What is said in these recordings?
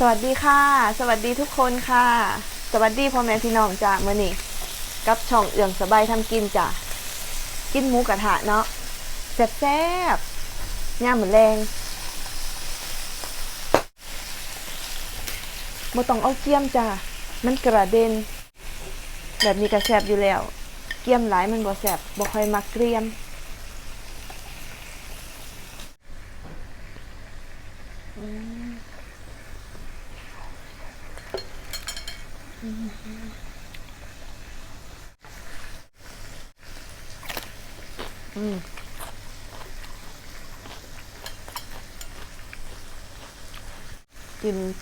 สวัสดีค่ะ สวัสดีทุกคนค่ะ สวัสดีพ่อแม่พี่น้องจ้าเมื่อนี้กับช่องเอื่องสบายทำกินจ้ะกินหมูกระทะเนาะแซ่บแซ่บๆย่าเหมือนแรงบ่ต้องเอาเกียมจ้ะมันกระเด็น แบบนี้ก็แซ่บอยู่แล้ว เกียมหลายมันบ่แซ่บบ่ค่อยมักเกรียม อืม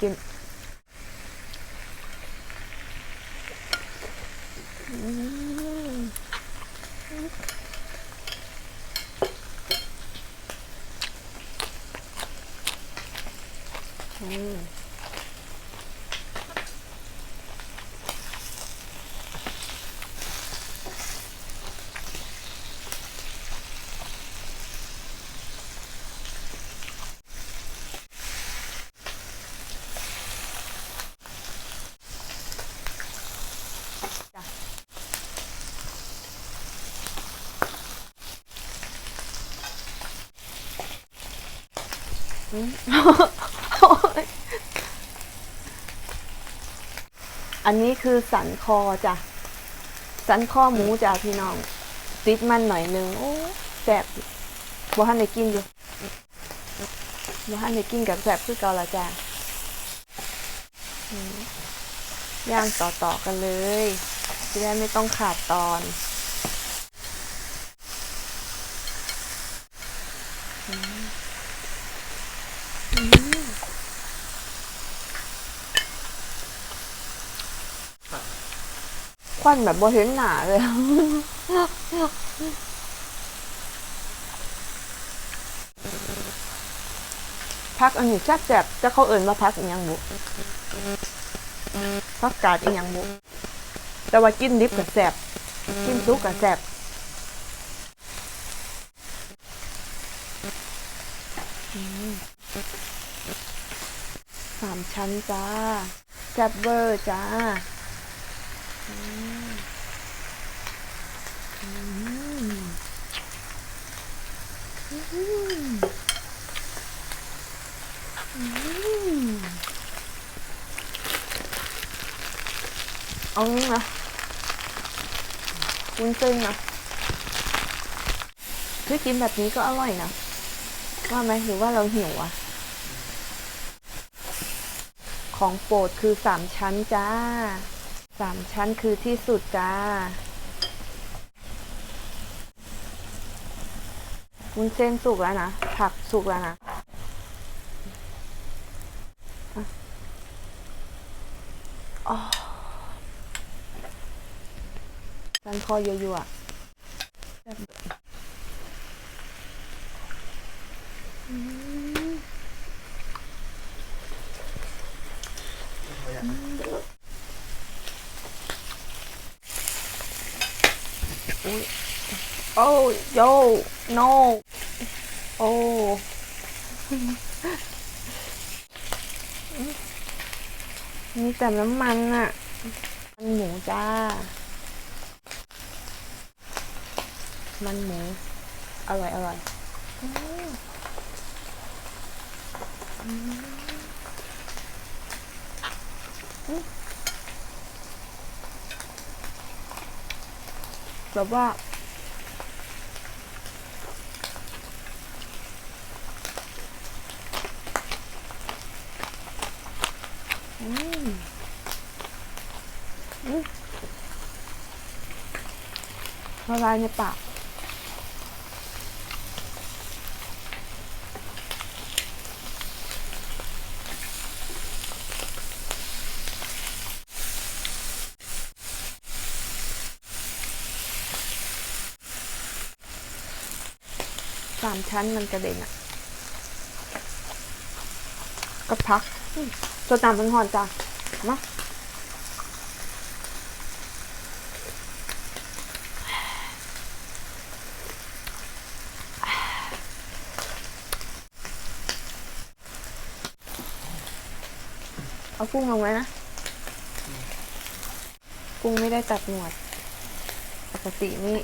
กินอืมอืม อันนี้คือสันคอจ้ะ สันคอหมูจ้ะพี่น้อง ติดมันหน่อยนึง โอ้แซ่บบ่ทันได้กินอยู่บ่ทันได้กินกับแซ่บคือเกาละจ้ะย่างต่อๆกันเลยจะได้ไม่ต้องขาดตอน ควันแบบบ่เห็นหนาเลยพักอันนี้แซ่บแบจะเขาเอิ่นว่าพักอีหยังบุพักกาดอีหยังบุแต่ว่ากินดิบกับแซ่บกินซุกกับแซ่บสามชั้นจ้าแซ่บเวอร์จ้า เอางี้นะวุ้นเส้นนะคือกินแบบนี้ก็อร่อยนะ ว่าไหมหรือว่าเราหิวอะของโปรดคือสามชั้นจ้า สามชั้นคือที่สุดจ้าวุ้นเส้นสุกแล้วนะ ผักสุกแล้วนะอ๋อสันคอเยอะๆอะแบบ โอ้โย no โอ้มีแต่น้ำมันอะมันหมูจ้า มันหมู อร่อย อร่อยอืมอืมอืมแบบว่า อืมอืม ละลายในปากสามชั้นมันกระเด็นอะก็พัก อืมตัวตามเป็นหอนจ้ะมาเอากุ้งลงไหมนะ กุ้งไม่ได้ตัดหนวด ปกตินี่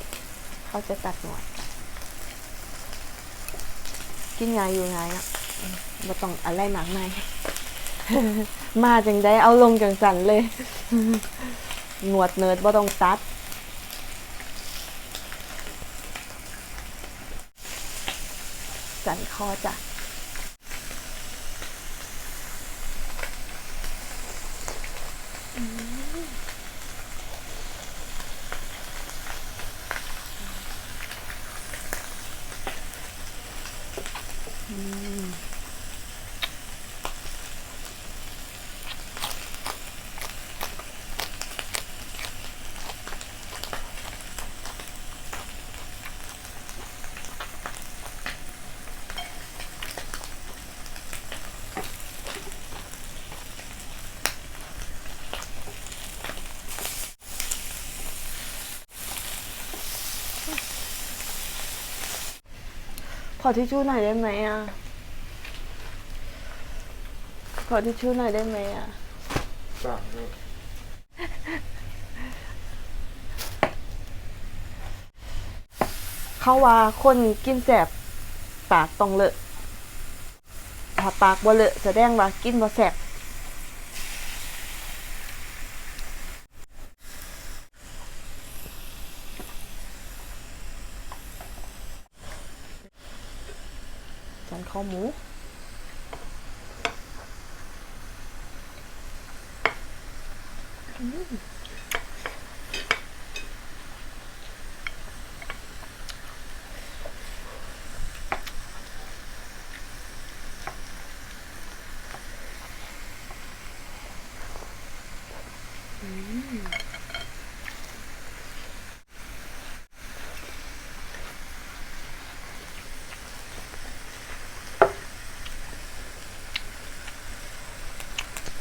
เขาจะตัดหนวด กินไงาอยู่ไงายอะบ่ต้องอะไรหนักใน มาจังได้เอาลงจังสันเลย หนวดเนิร์ดบ่ต้องตัด สันคอจ้ะ ขอทิชชู่หน่อยได้ไหมอะ ขอทิชชู่หน่อยได้ไหมอะ สั่งเลยเขาว่าคนกินแสบปากต้องเลอะ ถ้าปากบ่เลอะแสดงว่ากินบ่แสบ สันคอ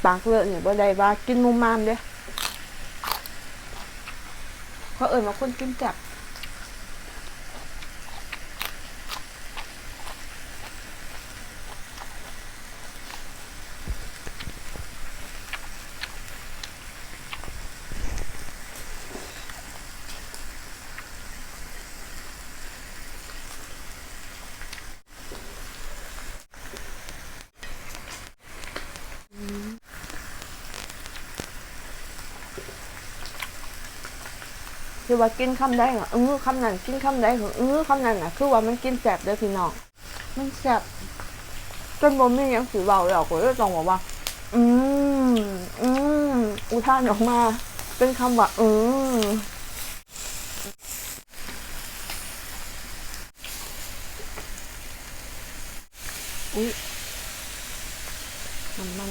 ปากเลยเนี่ยบ่ได้ว่ากินมุมมามเด้เขาเอ่ยว่าคนกินจับ คือว่ากินคำได้เหรอเออคำนั้นกินคำได้เหรอเออคำนั้นน่ะ คือว่ามันกินแสบเด้อพี่น้องมันแสบจนบ่มีหยังสิเว้าแล้วก็เลยต้องบอกว่า อืมอืมอุทานออกมา เป็นคำว่าอืมอุ้ยมันมัน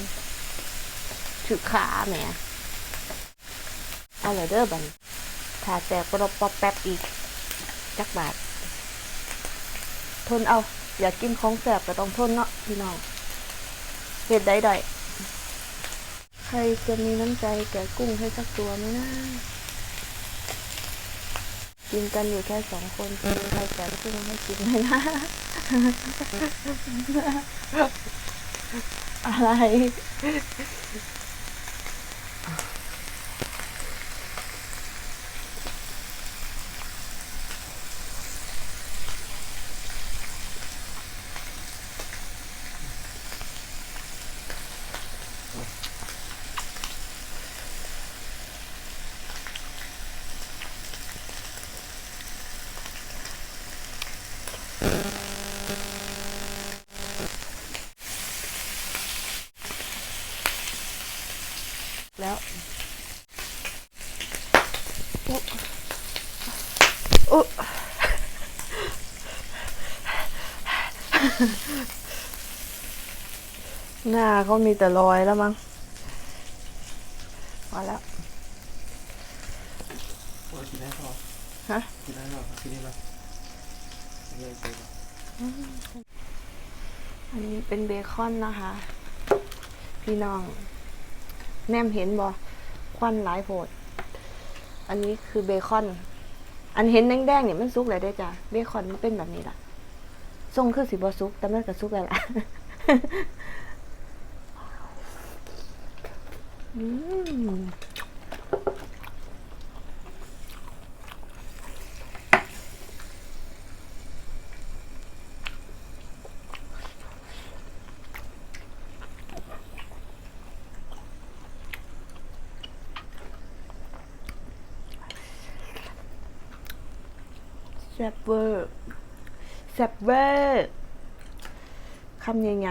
ถือขาแหมเอาเลยเด้อบัน ถ้าแตกรบปอบแป๊บอีก จักบาท ทนเอา อยากกินของแสบก็ต้องทนเนาะพี่น้องเหตุใดใดใครจะมีน้ำใจแก่กุ้งให้สักตัวไหมนะกินกันอยู่แค่สองคนจะมีใครแก่กุ้งให้กินไหมนะ อะไร แล้วอุ๊อุ๊หน้าเขามีแต่รอยแล้วมั้งพอแล้วโอ้ยกินได้พอฮะกินได้หรอกินได้ไหมเยอะไปปะ อันนี้เป็นเบคอนนะคะ พี่น้อง แนมเห็นบ่ควันหลายโพด อันนี้คือเบคอน อันเห็นแดงๆเนี่ยมันสุกเลยได้จ้ะเบคอนมันเป็นแบบนี้ล่ะทรงคือสีบอสุกแต่มันก็สุกแล้วล่ะอืม ซ่บเวอร์แซ่บเวอร์คำยังไง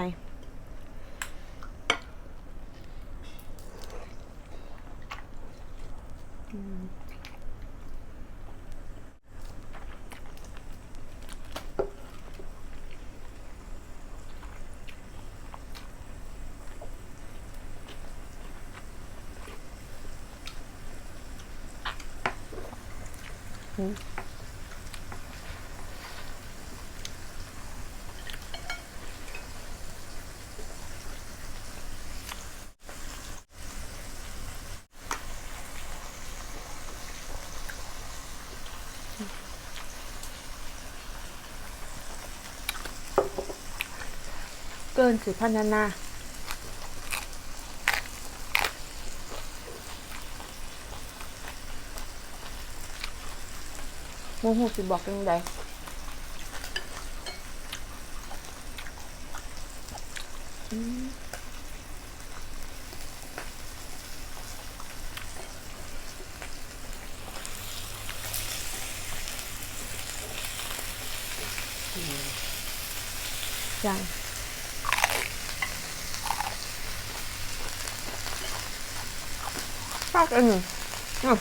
เกินสิพันนาโมโหสิบอกยังไงอืมยัง พักอันนึ่งอะ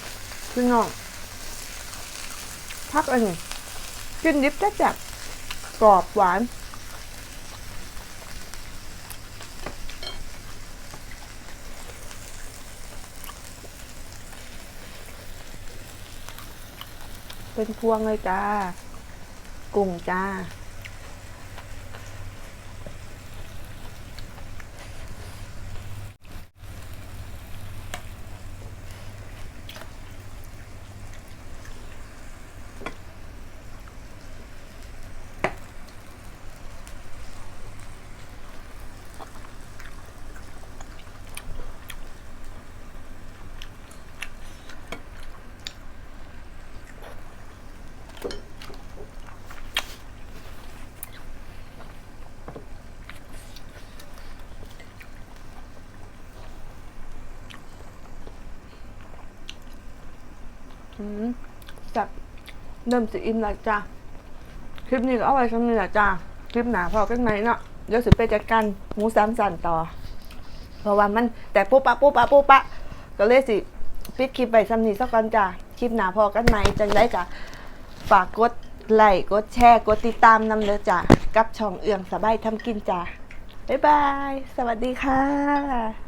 พี่น้องพักอันหนึ่งกินดิบจะจับกรอบหวานเป็นพวงเลยจ้า กุ้งจ้า จับเริ่มสิอิ่มแล้วจ้าคลิปนี้ก็เอาไว้ช่วนี้แหละจ้าคลิปหนาพอกันไหมเนาะเดี๋ยวสิไปจัดการหมูสามสันต่อ เพราะว่ามันแต่ปุ๊บปะปุ๊บปะปุ๊บปะ ก็เลยสิปิดคลิปไปซ้ำนี้สักก่อนจ้าคลิปหนาพอกันไหมจังได้จ้ะฝากกดไลค์กดแชร์กดติดตามนำเด้อจ้ากับช่องเอื้องสบายทำกินจ้าบ๊ายบาย สวัสดีค่ะ